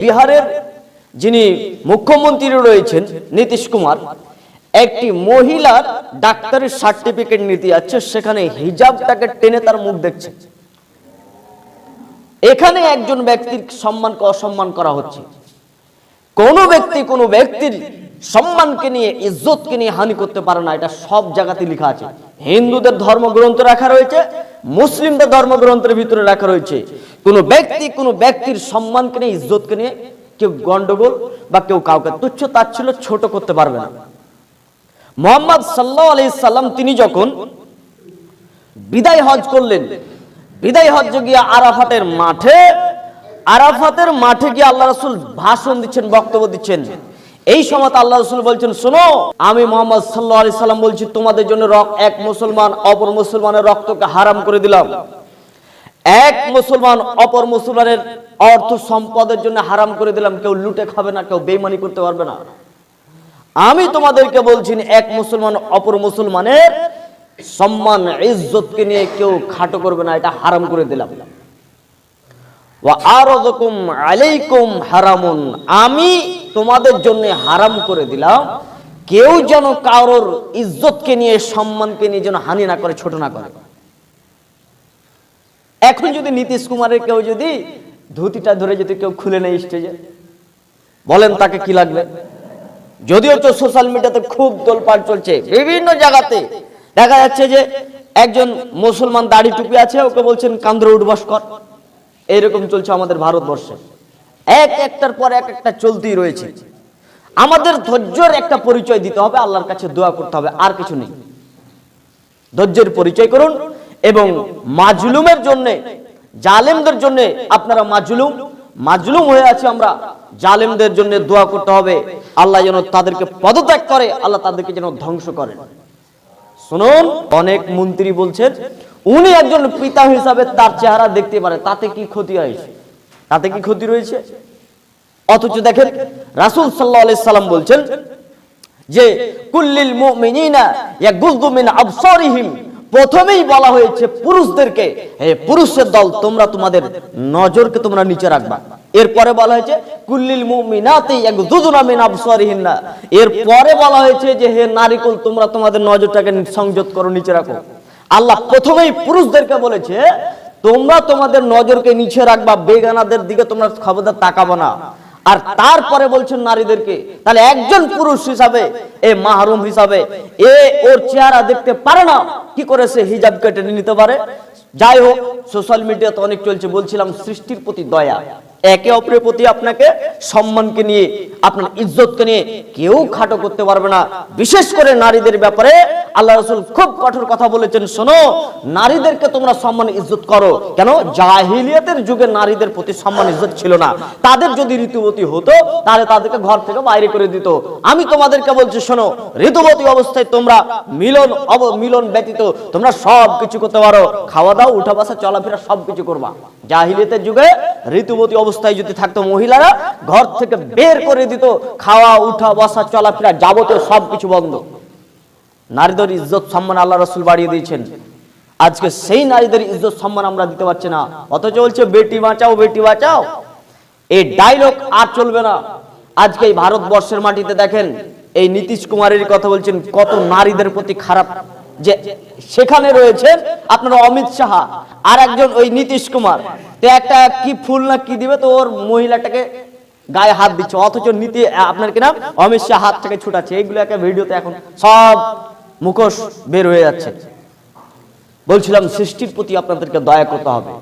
বিহারের যিনি মুখ্যমন্ত্রী রয়েছেন নীতিশ কুমার, একটি মহিলার ডাক্তারের সার্টিফিকেট নিতে যাচ্ছে সেখানে হিজাবটাকে টেনে তার মুখ দেখছে। এখানে একজন ব্যক্তির সম্মানকে অসম্মান করা হচ্ছে। কোন ব্যক্তি কোন ব্যক্তির সম্মানকে নিয়ে, ইজ্জতকে নিয়ে হানি করতে পারে না, এটা সব জায়গাতে লেখা আছে। হিন্দুদের ধর্মগ্রন্থ রাখা রয়েছে, মুসলিমদের ধর্মগ্রন্থের ভিতরে রাখা রয়েছে। কোন ব্যক্তি কোন ব্যক্তির সম্মানকে নিয়ে, ইজ্জতকে নিয়ে কেউ গন্ডগোল বা কেউ কাউকে তুচ্ছ তাচ্ছিল ছোট করতে পারবে না। মোহাম্মদ সাল্লাহ আলি সাল্লাম তিনি যখন বিদায় হজ করলেন, বিদায় হজ গিয়ে আরাফাতের মাঠে আরাফাতের মাঠে গিয়ে আল্লাহ রসুল ভাষণ দিচ্ছেন, বক্তব্য দিচ্ছেন। এই সময় আল্লাহ রসুল বলছেন, শোনো, আমি মোহাম্মদ সাল্লাহ আলি সাল্লাম বলছি, তোমাদের জন্য এক মুসলমান, অপর মুসলমানের রক্তকে হারাম করে দিলাম। এক মুসলমান অপর মুসলমানের অর্থ সম্পদের জন্য হারাম করে দিলাম, কেউ লুটে খাবে না, কেউ বেইমানি করতে পারবে না। আমি তোমাদেরকে বলছি এক মুসলমান অপর মুসলমানের সম্মান, ইজ্জতকে নিয়ে কেউ খাটো করবে না, এটা হারাম করে দিলাম। আমি তোমাদের জন্য হারাম করে দিলাম, কেউ যেন কারোর ইজ্জতকে নিয়ে সম্মানকে নিয়ে যেন হানি না করে, ছোট না করে। এখন যদি নীতিশ কুমারের কেউ যদি ধুতিটা ধরে যদি কেউ খুলে নেয় স্টেজে, বলেন তাকে কি লাগবে? যদিও তো সোশ্যাল মিডিয়াতে খুব তোলপাড় চলছে, বিভিন্ন জায়গাতে দেখা যাচ্ছে যে একজন মুসলমান দাড়ি টুপি আছে, ওকে বলছেন, কান্দ্র উঠবাস কর। এইরকম চলছে আমাদের ভারতবর্ষে। এক একটার পর এক একটা চলতেই রয়েছে। আমাদের ধৈর্যের একটা পরিচয় দিতে হবে, আল্লাহর কাছে দোয়া করতে হবে, আর কিছু নেই। ধৈর্যের পরিচয় করুন এবং মাজলুমের জন্য, জালেমদের জন্য আপনারা মাজলুম। মাজলুম হয়ে আছে আমরা। জালেমদের জন্য দোয়া করতে হবে। আল্লাহ যেন তাদেরকে পদত্যাগ করে, আল্লাহ তাদেরকে যেন ধ্বংস করে শুনুন, অনেক মন্ত্রী বলছেন, উনি একজন পিতা হিসাবে তার চেহারা দেখতে পারে, তাতে কি ক্ষতি হয়েছে? তাতে কি ক্ষতি রয়েছে? অথচ দেখেন, রাসুল সাল্লাল্লাহু সাল্লাম বলছেন যে, কুল্লিল মুমিনিনা ইয়াগুযু মিন আবসারিহিম। প্রথমেই বলা হয়েছে পুরুষদেরকে, হে পুরুষের দল, তোমরা তোমাদের নজরকে তোমরা নিচে রাখবা। এরপরে বলা হয়েছে, কুল্লিল মুমিনাতি ইয়াগুযুনা মিন আবসারিহিন্না। এরপরে বলা হয়েছে যে, হে নারীকুল, তোমরা তোমাদের নজরটাকে সংযত করো, নিচে রাখো। আল্লাহ প্রথমেই পুরুষদেরকে বলেছে, তোমরা তোমাদের নজরকে নিচে রাখবা, বেগানাদের দিকে তোমরা খবরদার তাকাবো না। আর তারপরে বলছেন নারীদেরকে, তাহলে একজন পুরুষ হিসাবে, এ মাহরুম হিসাবে, এ ওর চেহারা দেখতে পারে না। কি করে সে হিজাব কেটে নিতে পারে? যাই হোক সোশ্যাল মিডিয়াতে অনেক চলছে, বলছিলাম সৃষ্টির প্রতি দয়া। একে অপরের প্রতি আপনাকে সম্মানকে নিয়ে, আপনার ইজ্জতকে নিয়ে কেউ খাটো করতে পারবে না। বিশেষ করে নারীদের ব্যাপারে আল্লাহ রসুল খুব কঠোর কথা বলেছেন, শোনো, নারীদেরকে তোমরা সম্মান, ইজ্জত করো। কেন? জাহিলিয়াতের যুগে নারীদের প্রতি সম্মান, ইজ্জত ছিল না। তাদের যদি ঋতুবতী হতো, তাহলে তাদেরকে ঘর থেকে বাইরে করে দিত। আমি তোমাদেরকে বলছি, শোনো ঋতুবতী অবস্থায় তোমরা মিলন মিলন ব্যতীত তোমরা সব কিছু করতে পারো। খাওয়া দাওয়া উঠা বসা চলাফেরা সব কিছু করবা। জাহিলিয়াতের যুগে ঋতুবতী অবস্থায় যদি থাকতো মহিলারা, ঘর থেকে বের করে দিত। খাওয়া উঠা বসা চলাফেরা যাবতীয় সব কিছু বন্ধ। নারীদের ইজ্জত সম্মান আল্লাহ রসুল বাড়িয়ে দিয়েছেন। আজকে সেই নারীদের ইজ্জত সম্মান আমরা দিতে পারছি না। অথচ বলছে, বেটি বাঁচাও বেটি বাঁচাও। এই ডায়লগ আর চলবে না। আজকে এই ভারতবর্ষের মাটিতে দেখেন, এই নীতিশ কুমারের কথা বলছেন, কত নারীদের প্রতি খারাপ। যে সেখানে রয়েছেন আপনার অমিত সাহা আর একজন ওই নীতিশ কুমার। তো একটা কি ফুল না কি দিবে, তো ওর মহিলাটাকে গায়ে হাত দিচ্ছে। অথচ নীতি, আপনার কি নাম? অমিত শাহ হাত থেকে ছুটাচ্ছে। এইগুলো একটা ভিডিওতে এখন সব মুখোশ বের হয়ে যাচ্ছে। বলছিলাম সৃষ্টির প্রতি আপনাদেরকে দয়া করতে হবে।